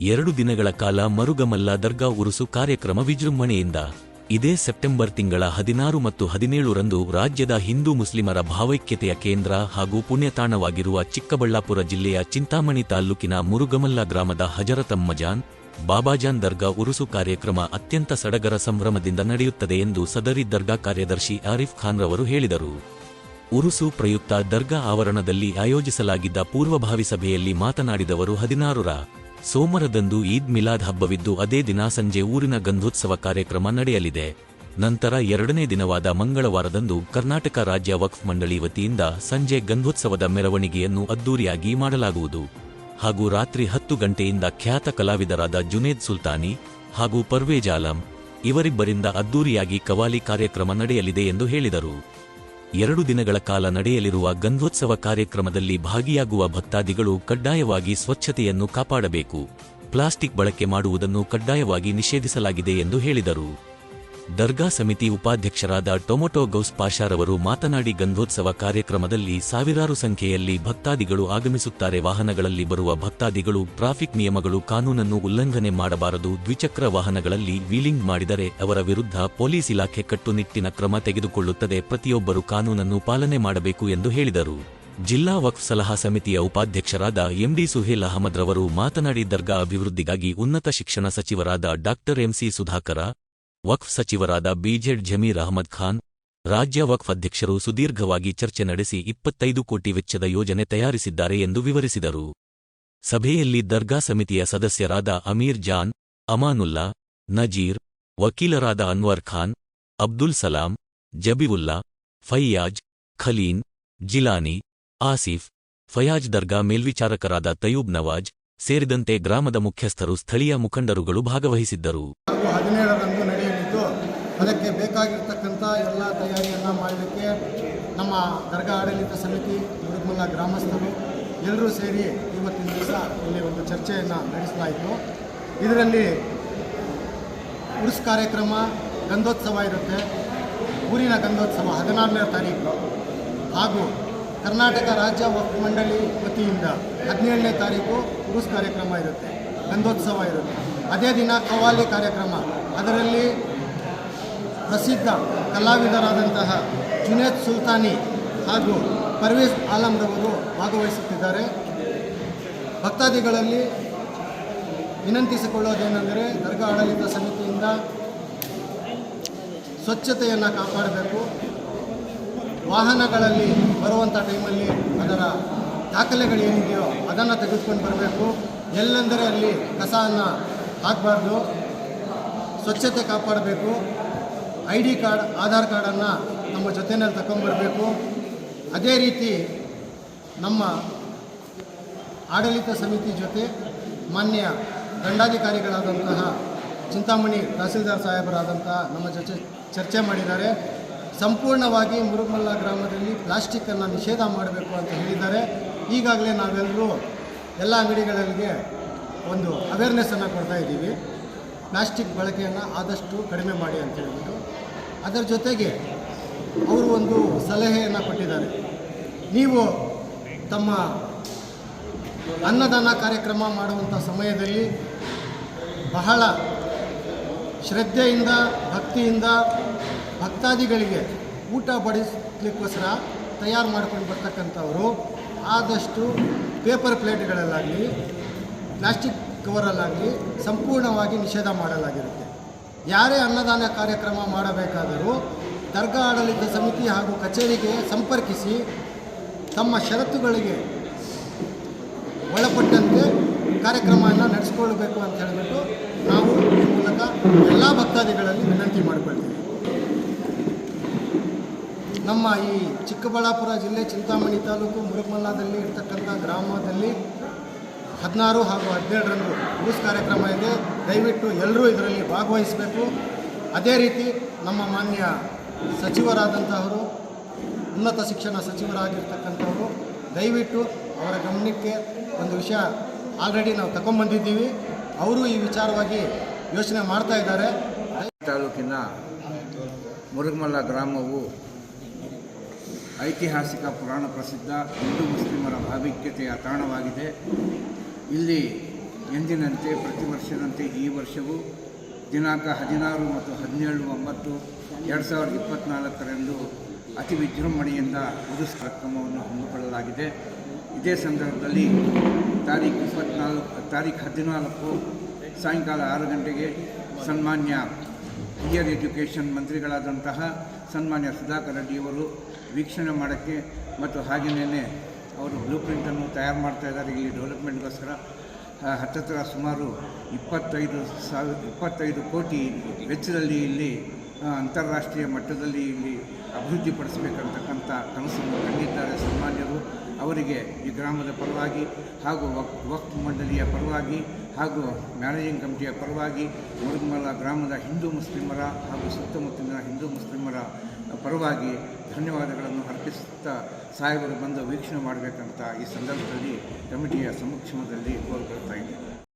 ಎರಡು ದಿನಗಳ ಕಾಲ ಮರುಗಮಲ್ಲ ದರ್ಗಾ ಉರುಸು ಕಾರ್ಯಕ್ರಮ ವಿಜೃಂಭಣೆಯಿಂದ. ಇದೇ ಸೆಪ್ಟೆಂಬರ್ ತಿಂಗಳ ಹದಿನಾರು ಮತ್ತು ಹದಿನೇಳರಂದು ರಾಜ್ಯದ ಹಿಂದೂ ಮುಸ್ಲಿಮರ ಭಾವೈಕ್ಯತೆಯ ಕೇಂದ್ರ ಹಾಗೂ ಪುಣ್ಯತಾಣವಾಗಿರುವ ಚಿಕ್ಕಬಳ್ಳಾಪುರ ಜಿಲ್ಲೆಯ ಚಿಂತಾಮಣಿ ತಾಲ್ಲೂಕಿನ ಮುರುಗಮಲ್ಲ ಗ್ರಾಮದ ಹಜರತಮ್ಮಜಾನ್ ಬಾಬಾಜಾನ್ ದರ್ಗಾ ಉರುಸು ಕಾರ್ಯಕ್ರಮ ಅತ್ಯಂತ ಸಡಗರ ಸಂಭ್ರಮದಿಂದ ನಡೆಯುತ್ತದೆ ಎಂದು ಸದರಿ ದರ್ಗಾ ಕಾರ್ಯದರ್ಶಿ ಆರಿಫ್ ಖಾನ್ ರವರು ಹೇಳಿದರು. ಉರುಸು ಪ್ರಯುಕ್ತ ದರ್ಗಾ ಆವರಣದಲ್ಲಿ ಆಯೋಜಿಸಲಾಗಿದ್ದ ಪೂರ್ವಭಾವಿ ಸಭೆಯಲ್ಲಿ ಮಾತನಾಡಿದವರು ಹದಿನಾರರ ಸೋಮರದಂದು ಈದ್ ಮಿಲಾದ್ ಹಬ್ಬವಿದ್ದು ಅದೇ ದಿನ ಸಂಜೆ ಊರಿನ ಗಂಧೋತ್ಸವ ಕಾರ್ಯಕ್ರಮ ನಡೆಯಲಿದೆ. ನಂತರ ಎರಡನೇ ದಿನವಾದ ಮಂಗಳವಾರದಂದು ಕರ್ನಾಟಕ ರಾಜ್ಯ ವಕ್ಫ್ ಮಂಡಳಿ ವತಿಯಿಂದ ಸಂಜೆ ಗಂಧೋತ್ಸವದ ಮೆರವಣಿಗೆಯನ್ನು ಅದ್ದೂರಿಯಾಗಿ ಮಾಡಲಾಗುವುದು. ಹಾಗೂ ರಾತ್ರಿ ಹತ್ತು ಗಂಟೆಯಿಂದ ಖ್ಯಾತ ಕಲಾವಿದರಾದ ಜುನೇದ್ ಸುಲ್ತಾನಿ ಹಾಗೂ ಪರ್ವೇಜ್ ಆಲಂ ಇವರಿಬ್ಬರಿಂದ ಅದ್ದೂರಿಯಾಗಿ ಕವಾಲಿ ಕಾರ್ಯಕ್ರಮ ನಡೆಯಲಿದೆ ಎಂದು ಹೇಳಿದರು. ಎರಡು ದಿನಗಳ ಕಾಲ ನಡೆಯಲಿರುವ ಗಂಧೋತ್ಸವ ಕಾರ್ಯಕ್ರಮದಲ್ಲಿ ಭಾಗಿಯಾಗುವ ಭಕ್ತಾದಿಗಳು ಕಡ್ಡಾಯವಾಗಿ ಸ್ವಚ್ಛತೆಯನ್ನು ಕಾಪಾಡಬೇಕು. ಪ್ಲಾಸ್ಟಿಕ್ ಬಳಕೆ ಮಾಡುವುದನ್ನು ಕಡ್ಡಾಯವಾಗಿ ನಿಷೇಧಿಸಲಾಗಿದೆ ಎಂದು ಹೇಳಿದರು. ದರ್ಗಾ ಸಮಿತಿ ಉಪಾಧ್ಯಕ್ಷರಾದ ಟೊಮೊಟೊ ಗೌಸ್ ಪಾಷಾರವರು ಮಾತನಾಡಿ ಗಂಧೋತ್ಸವ ಕಾರ್ಯಕ್ರಮದಲ್ಲಿ ಸಾವಿರಾರು ಸಂಖ್ಯೆಯಲ್ಲಿ ಭಕ್ತಾದಿಗಳು ಆಗಮಿಸುತ್ತಾರೆ. ವಾಹನಗಳಲ್ಲಿ ಬರುವ ಭಕ್ತಾದಿಗಳು ಟ್ರಾಫಿಕ್ ನಿಯಮಗಳು ಕಾನೂನನ್ನು ಉಲ್ಲಂಘನೆ ಮಾಡಬಾರದು. ದ್ವಿಚಕ್ರ ವಾಹನಗಳಲ್ಲಿ ವೀಲಿಂಗ್ ಮಾಡಿದರೆ ಅವರ ವಿರುದ್ಧ ಪೊಲೀಸ್ ಇಲಾಖೆ ಕಟ್ಟುನಿಟ್ಟಿನ ಕ್ರಮ ತೆಗೆದುಕೊಳ್ಳುತ್ತದೆ. ಪ್ರತಿಯೊಬ್ಬರು ಕಾನೂನನ್ನು ಪಾಲನೆ ಮಾಡಬೇಕು ಎಂದು ಹೇಳಿದರು. ಜಿಲ್ಲಾ ವಕ್ಫ್ ಸಲಹಾ ಸಮಿತಿಯ ಉಪಾಧ್ಯಕ್ಷರಾದ ಎಂಡಿ ಸುಹೇಲ್ ಅಹಮದ್ ರವರು ಮಾತನಾಡಿ, ದರ್ಗಾ ಅಭಿವೃದ್ಧಿಗಾಗಿ ಉನ್ನತ ಶಿಕ್ಷಣ ಸಚಿವರಾದ ಡಾಕ್ಟರ್ ಎಂಸಿ ಸುಧಾಕರ ವಕ್ಫ್ ಸಚಿವರಾದ ಬಿಜೆಡ್ ಜಮೀರ್ ಅಹಮದ್ ಖಾನ್, ರಾಜ್ಯ ವಕ್ಫ್ ಅಧ್ಯಕ್ಷರು ಸುದೀರ್ಘವಾಗಿ ಚರ್ಚೆ ನಡೆಸಿ ಇಪ್ಪತ್ತೈದು ಕೋಟಿ ವೆಚ್ಚದ ಯೋಜನೆ ತಯಾರಿಸಿದ್ದಾರೆ ಎಂದು ವಿವರಿಸಿದರು. ಸಭೆಯಲ್ಲಿ ದರ್ಗಾ ಸಮಿತಿಯ ಸದಸ್ಯರಾದ ಅಮೀರ್ ಜಾನ್, ಅಮಾನುಲ್ಲಾ, ನಜೀರ್, ವಕೀಲರಾದ ಅನ್ವರ್ ಖಾನ್, ಅಬ್ದುಲ್ ಸಲಾಂ, ಜಬಿವುಲ್ಲಾ ಫಯ್ಯಾಜ್ ಖಲೀನ್, ಜಿಲಾನಿ, ಆಸಿಫ್, ಫಯಾಜ್ ದರ್ಗಾ ಮೇಲ್ವಿಚಾರಕರಾದ ತಯೂಬ್ ನವಾಜ್ ಸೇರಿದಂತೆ ಗ್ರಾಮದ ಮುಖ್ಯಸ್ಥರು ಸ್ಥಳೀಯ ಮುಖಂಡರುಗಳು ಭಾಗವಹಿಸಿದ್ದರು. ಅದಕ್ಕೆ ಬೇಕಾಗಿರ್ತಕ್ಕಂಥ ಎಲ್ಲ ತಯಾರಿಯನ್ನು ಮಾಡಲಿಕ್ಕೆ ನಮ್ಮ ದರ್ಗಾ ಆಡಳಿತ ಸಮಿತಿ ಮುರುಗಮಲ್ಲ ಗ್ರಾಮಸ್ಥರು ಎಲ್ಲರೂ ಸೇರಿ ಇವತ್ತಿನ ದಿವಸ ಇಲ್ಲಿ ಒಂದು ಚರ್ಚೆಯನ್ನು ನಡೆಸಲಾಯಿತು ಇದರಲ್ಲಿ ಉರ್ಸ್ ಕಾರ್ಯಕ್ರಮ, ಗಂಧೋತ್ಸವ ಇರುತ್ತೆ. ಊರಿನ ಗಂಧೋತ್ಸವ ಹದಿನಾರನೇ ತಾರೀಕು. ಹಾಗೂ ಕರ್ನಾಟಕ ರಾಜ್ಯ ವಕ್ಫ್ ಮಂಡಳಿ ವತಿಯಿಂದ ಹದಿನೇಳನೇ ತಾರೀಕು ಉರುಸ್ ಕಾರ್ಯಕ್ರಮ ಇರುತ್ತೆ. ಗಂಧೋತ್ಸವ ಇರುತ್ತೆ. ಅದೇ ದಿನ ಕವಾಲಿ ಕಾರ್ಯಕ್ರಮ. ಅದರಲ್ಲಿ ಪ್ರಸಿದ್ಧ ಕಲಾವಿದರಾದಂತಹ ಜುನೇದ್ ಸುಲ್ತಾನಿ ಹಾಗೂ ಪರ್ವೇಜ್ ಆಲಂರವರು ಭಾಗವಹಿಸುತ್ತಿದ್ದಾರೆ. ಭಕ್ತಾದಿಗಳಲ್ಲಿ ವಿನಂತಿಸಿಕೊಳ್ಳೋದೇನೆಂದರೆ ದರ್ಗಾ ಆಡಳಿತ ಸಮಿತಿಯಿಂದ ಸ್ವಚ್ಛತೆಯನ್ನು ಕಾಪಾಡಬೇಕು. ವಾಹನಗಳಲ್ಲಿ ಬರುವಂಥ ಟೈಮಲ್ಲಿ ಅದರ ದಾಖಲೆಗಳು ಏನಿದೆಯೋ ಅದನ್ನು ತೆಗೆದುಕೊಂಡು ಬರಬೇಕು. ಎಲ್ಲೆಂದರೆ ಅಲ್ಲಿ ಕಸವನ್ನು ಹಾಕಬಾರ್ದು. ಸ್ವಚ್ಛತೆ ಕಾಪಾಡಬೇಕು. ಐ ಡಿ ಕಾರ್ಡ್, ಆಧಾರ್ ಕಾರ್ಡನ್ನು ನಮ್ಮ ಜೊತೆಯಲ್ಲಿ ತಗೊಂಬರಬೇಕು ಅದೇ ರೀತಿ ನಮ್ಮ ಆಡಳಿತ ಸಮಿತಿ ಜೊತೆ ಮಾನ್ಯ ದಂಡಾಧಿಕಾರಿಗಳಾದಂತಹ ಚಿಂತಾಮಣಿ ತಹಸೀಲ್ದಾರ್ ಸಾಹೇಬರಾದಂತಹ ನಮ್ಮ ಜೊತೆ ಚರ್ಚೆ ಮಾಡಿದ್ದಾರೆ. ಸಂಪೂರ್ಣವಾಗಿ ಮುರುಗಮಲ್ಲ ಗ್ರಾಮದಲ್ಲಿ ಪ್ಲಾಸ್ಟಿಕ್ಕನ್ನು ನಿಷೇಧ ಮಾಡಬೇಕು ಅಂತ ಹೇಳಿದ್ದಾರೆ. ಈಗಾಗಲೇ ನಾವೆಲ್ಲರೂ ಎಲ್ಲ ಅಂಗಡಿಗಳಿಗೆ ಒಂದು ಅವೇರ್ನೆಸ್ಸನ್ನು ಕೊಡ್ತಾ ಇದ್ದೀವಿ. ಪ್ಲಾಸ್ಟಿಕ್ ಬಳಕೆಯನ್ನು ಆದಷ್ಟು ಕಡಿಮೆ ಮಾಡಿ ಅಂತ ಹೇಳ್ಬಿಟ್ಟು ಅದರ ಜೊತೆಗೆ ಅವರು ಒಂದು ಸಲಹೆಯನ್ನು ಕೊಟ್ಟಿದ್ದಾರೆ. ನೀವು ತಮ್ಮ ಅನ್ನದಾನ ಕಾರ್ಯಕ್ರಮ ಮಾಡುವಂಥ ಸಮಯದಲ್ಲಿ ಬಹಳ ಶ್ರದ್ಧೆಯಿಂದ, ಭಕ್ತಿಯಿಂದ ಭಕ್ತಾದಿಗಳಿಗೆ ಊಟ ಬಡಿಸ್ಲಿಕ್ಕೋಸ್ಕರ ತಯಾರು ಮಾಡ್ಕೊಂಡು ಬರ್ತಕ್ಕಂಥವರು, ಆದಷ್ಟು ಪೇಪರ್ ಪ್ಲೇಟ್ಗಳಲ್ಲಾಗಲಿ, ಪ್ಲಾಸ್ಟಿಕ್ ಕವರಲ್ಲಾಗಲಿ ಸಂಪೂರ್ಣವಾಗಿ ನಿಷೇಧ ಮಾಡಲಾಗಿರುತ್ತೆ. ಯಾರೇ ಅನ್ನದಾನ ಕಾರ್ಯಕ್ರಮ ಮಾಡಬೇಕಾದರೂ ದರ್ಗಾ ಆಡಳಿತ ಸಮಿತಿ ಹಾಗೂ ಕಚೇರಿಗೆ ಸಂಪರ್ಕಿಸಿ ತಮ್ಮ ಷರತ್ತುಗಳಿಗೆ ಒಳಪಟ್ಟಂತೆ ಕಾರ್ಯಕ್ರಮವನ್ನು ನಡೆಸ್ಕೊಳ್ಬೇಕು ಅಂತ ಹೇಳಿಬಿಟ್ಟು ನಾವು ಈ ಮೂಲಕ ಎಲ್ಲ ಭಕ್ತಾದಿಗಳಲ್ಲಿ ವಿನಂತಿ ಮಾಡಿಕೊಳ್ತೀವಿ. ನಮ್ಮ ಈ ಚಿಕ್ಕಬಳ್ಳಾಪುರ ಜಿಲ್ಲೆ ಚಿಂತಾಮಣಿ ತಾಲೂಕು ಮುರುಗಮಲ್ಲದಲ್ಲಿ ಇರ್ತಕ್ಕಂಥ ಗ್ರಾಮದಲ್ಲಿ ಹದಿನಾರು ಹಾಗೂ ಹದಿನೇಳರಂದು ನ್ಯೂಸ್ ಕಾರ್ಯಕ್ರಮ ಇದೆ. ದಯವಿಟ್ಟು ಎಲ್ಲರೂ ಇದರಲ್ಲಿ ಭಾಗವಹಿಸಬೇಕು. ಅದೇ ರೀತಿ ನಮ್ಮ ಮಾನ್ಯ ಸಚಿವರಾದಂತಹವರು, ಉನ್ನತ ಶಿಕ್ಷಣ ಸಚಿವರಾಗಿರ್ತಕ್ಕಂಥವರು, ದಯವಿಟ್ಟು ಅವರ ಗಮನಕ್ಕೆ ಒಂದು ವಿಷಯ ಆಲ್ರೆಡಿ ನಾವು ತಗೊಂಬಂದಿದ್ದೀವಿ. ಅವರು ಈ ವಿಚಾರವಾಗಿ ಯೋಚನೆ ಮಾಡ್ತಾ ಇದ್ದಾರೆ. ತಾಲೂಕಿನ ಮುರುಗಮಲ್ಲ ಗ್ರಾಮವು ಐತಿಹಾಸಿಕ ಪುರಾಣ ಪ್ರಸಿದ್ಧ ಹಿಂದೂ ಮುಸ್ಲಿಮರ ಭಾವೈಕ್ಯತೆಯ ತಾಣವಾಗಿದೆ. ಇಲ್ಲಿ ಎಂದಿನಂತೆ, ಪ್ರತಿ ವರ್ಷದಂತೆ ಈ ವರ್ಷವೂ ದಿನಾಂಕ ಹದಿನಾರು ಮತ್ತು ಹದಿನೇಳು ಒಂಬತ್ತು ಎರಡು ಸಾವಿರದ ಇಪ್ಪತ್ತ್ನಾಲ್ಕರಂದು ಅತಿ ವಿಜೃಂಭಣೆಯಿಂದ ಉರುಸ್ ಕಾರ್ಯಕ್ರಮವನ್ನು ಹಮ್ಮಿಕೊಳ್ಳಲಾಗಿದೆ. ಇದೇ ಸಂದರ್ಭದಲ್ಲಿ ತಾರೀಖು ಇಪ್ಪತ್ನಾಲ್ಕು, ತಾರೀಖು ಹದಿನಾಲ್ಕು ಸಾಯಂಕಾಲ ಆರು ಗಂಟೆಗೆ ಸನ್ಮಾನ್ಯ ಹೈಯರ್ ಎಜುಕೇಷನ್ ಮಂತ್ರಿಗಳಾದಂತಹ ಸನ್ಮಾನ್ಯ ಸುಧಾಕರ್ ರೆಡ್ಡಿಯವರು ವೀಕ್ಷಣೆ ಮಾಡೋಕ್ಕೆ ಮತ್ತು ಹಾಗೆಯೇ ಅವರು ಬ್ಲೂ ಪ್ರಿಂಟನ್ನು ತಯಾರು ಮಾಡ್ತಾ ಇದ್ದಾರೆ. ಇಲ್ಲಿ ಡೆವಲಪ್ಮೆಂಟ್ಗೋಸ್ಕರ ಹತ್ತತ್ರ ಸುಮಾರು ಇಪ್ಪತ್ತೈದು ಸಾವಿರ, ಇಪ್ಪತ್ತೈದು ಕೋಟಿ ವೆಚ್ಚದಲ್ಲಿ ಇಲ್ಲಿ ಅಂತಾರಾಷ್ಟ್ರೀಯ ಮಟ್ಟದಲ್ಲಿ ಇಲ್ಲಿ ಅಭಿವೃದ್ಧಿಪಡಿಸಬೇಕಂತಕ್ಕಂಥ ಕನಸನ್ನು ಕಂಡಿದ್ದಾರೆ ಸನ್ಮಾನ್ಯರು. ಅವರಿಗೆ ಈ ಗ್ರಾಮದ ಪರವಾಗಿ ಹಾಗೂ ವಕ್, ವಕ್ಫ್ ಮಂಡಳಿಯ ಪರವಾಗಿ ಹಾಗೂ ಮ್ಯಾನೇಜಿಂಗ್ ಕಮಿಟಿಯ ಪರವಾಗಿ ಮುರುಗಮಲ ಗ್ರಾಮದ ಹಿಂದೂ ಮುಸ್ಲಿಮರ ಹಾಗೂ ಸುತ್ತಮುತ್ತಲಿನ ಹಿಂದೂ ಮುಸ್ಲಿಮರ ಪರವಾಗಿ ಧನ್ಯವಾದಗಳನ್ನು ಅರ್ಪಿಸುತ್ತಾ ಸಾಹೇಬರು ಬಂದು ವೀಕ್ಷಣೆ ಮಾಡಬೇಕಂತ ಈ ಸಂದರ್ಭದಲ್ಲಿ ಕಮಿಟಿಯ ಸಮಕ್ಷಮದಲ್ಲಿ ಕೋರ್ಕೊಳ್ತಾ ಇದ್ದೇನೆ.